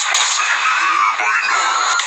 ต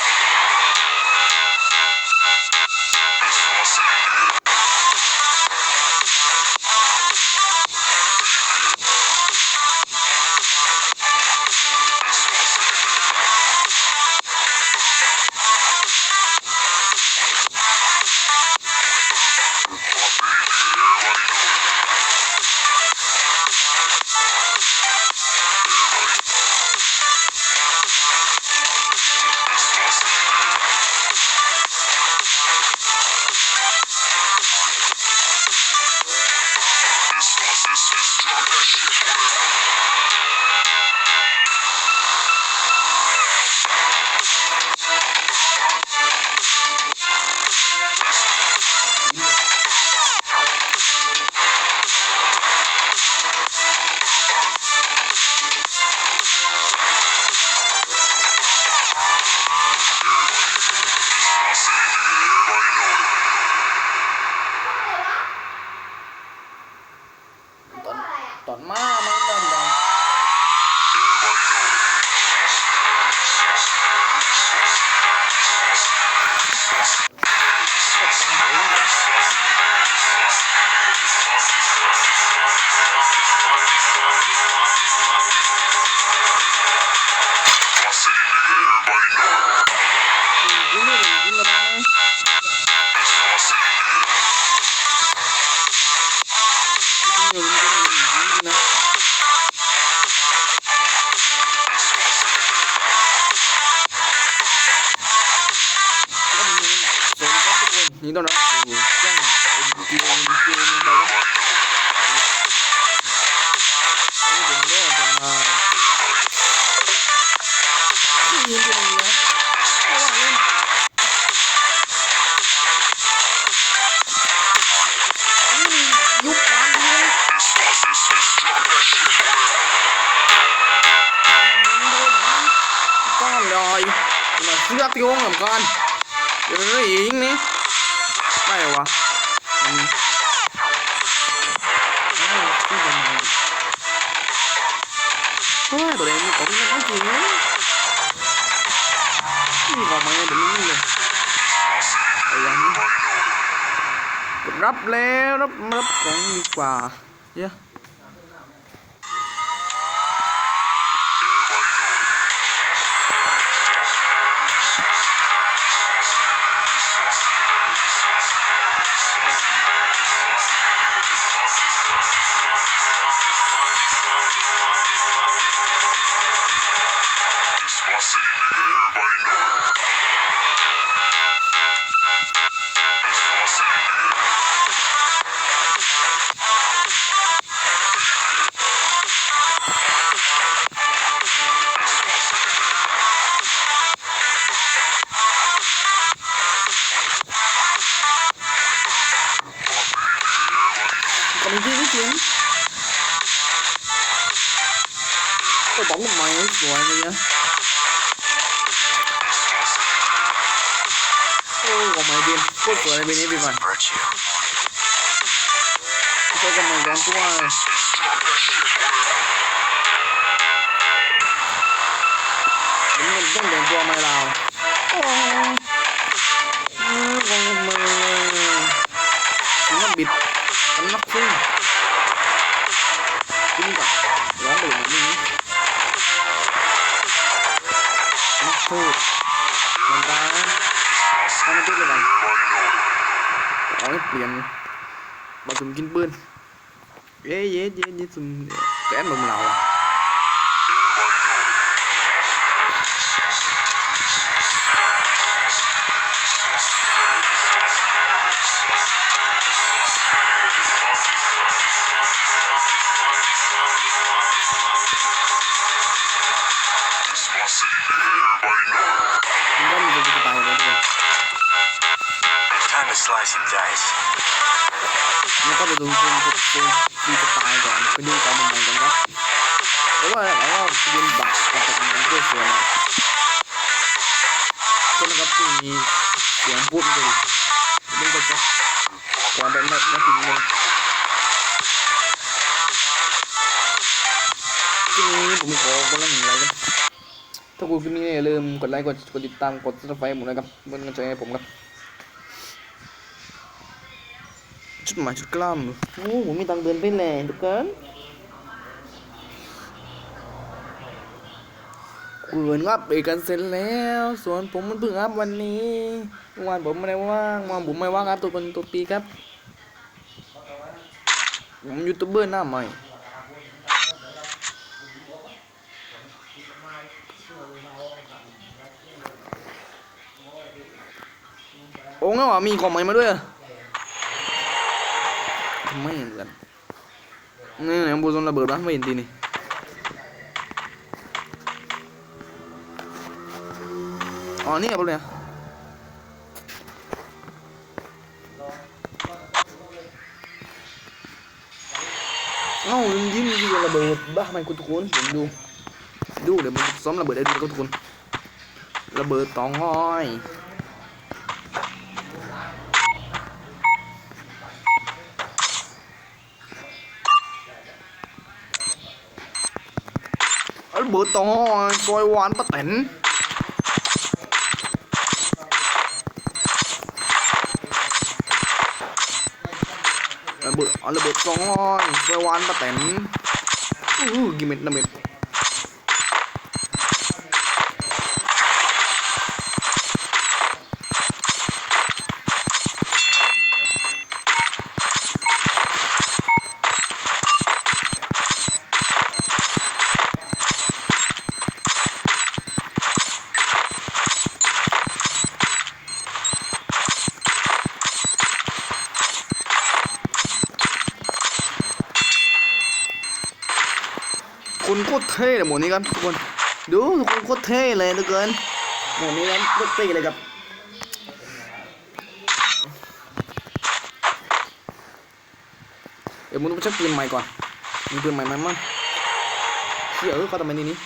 ตอนมามา อติ้วเหมือนเดี๋ยวนี้ยิงนี่ไม่วะเฮ้ยตัวเองมีของมันไม่จริงนี่ของมันเดี๋ยวนี้เลยไอ้ยังรับแล้วรับรับของดีกว่าเยอะ ô còn mày điên cốt cửa này bên ấy bên mày tôi còn mày dám qua này đúng là không đèn qua mày nào ô con mày chúng nó bịt มันนักซิ่งกินกับร้องไปแบบนี้นักพูดมันตาถ้าไม่พูดอะไร เรียนมาสุ่มกินปืนเย้เย้เย้เย้สุ่มแกนลมเราอะ เราก็เรียนบัตรกับตรงนั้นด้วยส่วนนะคนนะครับที่มีเสียงพูดมันเลยมันก็จะความเป็นนักนักจริงเลยทีนี้ผมขอคนละหนึ่งไลค์นะถ้าคุณคลิปนี้อย่าลืมกดไลค์กดกดติดตามกดซับสไครต์ผมนะครับเป็นกำลังใจให้ผมครับจุดหมายจุดกล้ามโอ้ผมมีตังเดินไปแหล่ทุกคน เกินอัพเอกันเสร็จแล้ว ส่วนผมมันเพิ่งอัพวันนี้วานผมไม่ได้ว่างวานผมไม่ว่างครับตัวคนตัวปีครับผมยูทูบเบอร์หน้าใหม่โอ้งั้นเหรอมีของใหม่มาด้วยทำไมเหมือนกันนี่ไหนบูซนระเบิดวะไม่เห็นทีนี่ อ๋อนี่เอาไปเลยอะเอ้าลืมยิ้มยิงระเบิดบ้าทำไมคุณทุกคน ผมดูดูเดี๋ยวมันซ้อมระเบิดได้ดูครับทุกคนระเบิดตองห้อย ระเบิดตองห้อยซอยหวานปะแตนระเบิดอ๋อระเบิดตองห้อยซอยหวานปะแตนอู้กินเม็ดนะเม็ด คุณโคตรเท่เลยหมดนี้ครับทุกคนดูทุกคนโคตรเท่เลยเหลือเกินหมดนี้ครับโคตรเท่เลยครับเดี๋ยวมึงต้องใช้ปืนใหม่ก่อนมีปืนใหม่ไหมมั่งเชี่ยเออเขาทำไมนี่นี่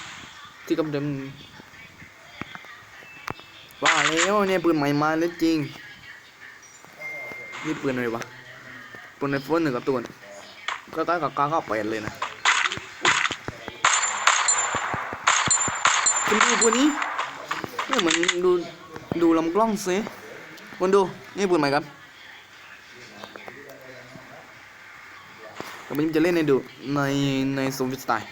ที่กำเดิมว่าแล้วเนี่ยปืนใหม่มาแล้วจริงนี่ปืนอะไรวะปืนไอโฟนหนึ่งกับตัวน่ะก็ใกล้กับกาเข้าแปเลยนะ คุณดูปืนนี้เนี่ยเหมือนดูดูลำกล้องสิคุณดูนี่ปืนใหม่ครับผมจะเล่นให้ดูในในโซฟิสไตล์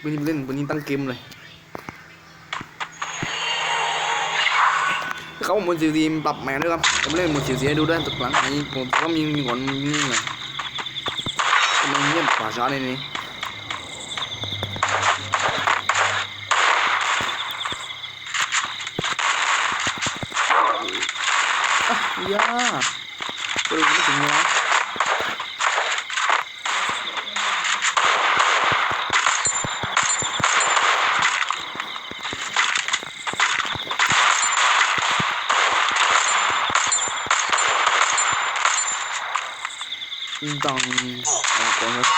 ปืนนี้เล่นปืนนี้ตั้งเกมเลยเขาบอกหมดสีดีปรับแมนด้วยครับผมเล่นหมดสีสีให้ดูด้วยตกหลังนี้ผมก็มีมีก่อนนี่ไงมันเงียบป่าช้าเลยนี่ ต้องเอาก่อนครับ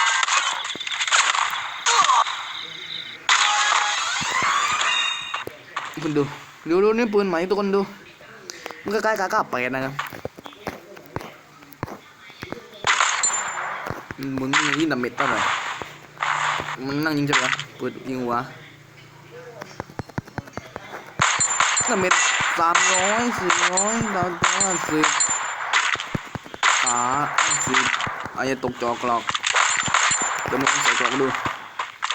คุณดูดูดูนี่ปืนใหม่ทุกคนดู มันก็ใกล้กากาเป็ดนะครับมึงยิงดาเมจเท่าไหร่มันนั่งยิงใช่ไหมเปิดยิงหัวดาเมจสามร้อยสี่ร้อยดาวตัวสิบขาสิบ อาจจะตกจอกหรอกเดี๋ยวมึงใส่กรอกดู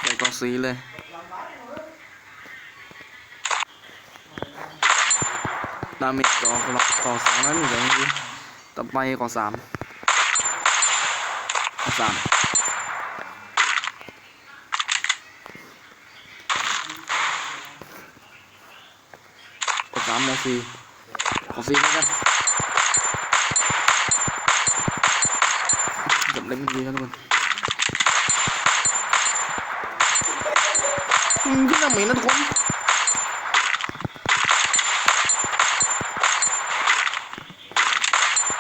ใส่กรอกสีเลยดาเมจก่อหลักก่อกสองนั้วนอยู่เลยจริงๆต่อไปก่อกสามก่อกสามก่อกสามโมซีก่อซีแล้วกัน จับเล่นดีครับทุกคนอืมขึ้นหน้าเหม็นนะทุกคน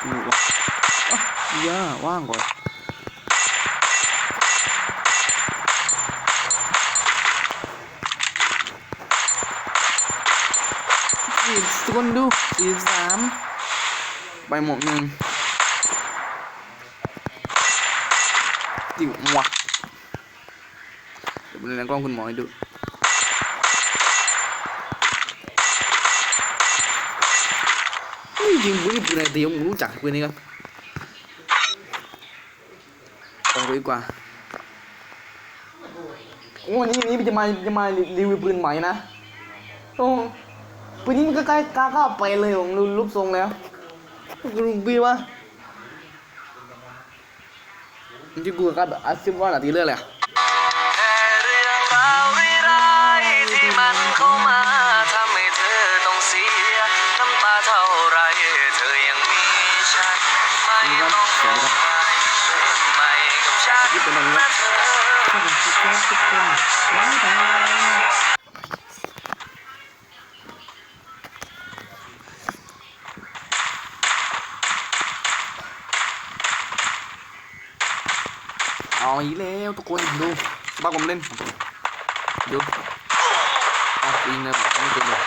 อยู่วะอะย่าว่างก่อนสี่ทุกคนดูสี่สามไปหมดหนึ่ง จิ๋วหมวกผมในกล้องคุณหมอให้ดูนี่จริงผมนี่ปืนอะไรตีผมรู้จักปืนนี้ครับออกไปดีกว่าโอ้วันนี้นี้จะมาจะมารีวิวปืนใหม่นะโอ้ปืนนี้มันก็ใกล้กล้าเข้าไปเลยผมดูรูปทรงแล้วคุณลุงปีวะ มันจะกูกับอาซิมว่าหนาทีเรื่องอะไรอะแค่เรื่องราวร้ายๆที่มันเข้ามาทำให้เธอต้องเสียน้ำตาเท่าไรเธอยังมีฉันไม่ต้องร้องไห้เดินใหม่กับฉันและเธอขอบคุณครับทุกคนบ๊ายบาย อยแล้วทุกคนดูบ้าผมเล่นดูอะยิงนะผมไม่เป็นเลย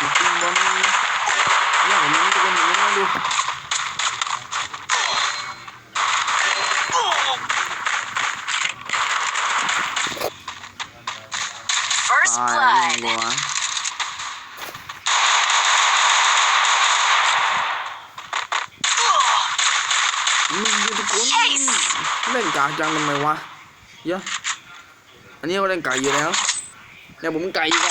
จริงๆบอลอย่างนี้ทุกคนอย่างนี้นะดู เล่นกากจังทำไมวะเยอะอันนี้เขาเล่นไก่อยู่แล้วเนี่ยผมไก่อยู่ไง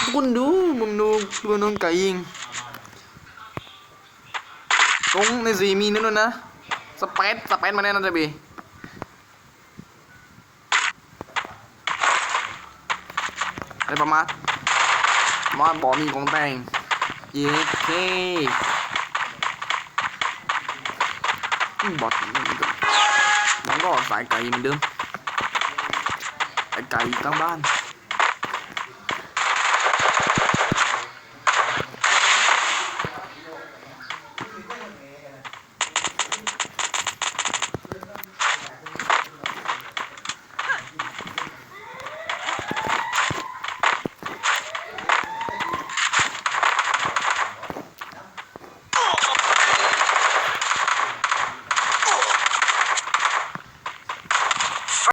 ทุกคนดูผมดูดูน้องไก่ยิงตรงในสีมีนั่นด้วยนะสเปซสเปซมาแน่นอนจะบีอะไรประมาณมาบอกมีของแต่งเย้เคอืม บอทมันก็มันก็สายไก่เหมือนเดิมไอไก่ตั้งบ้าน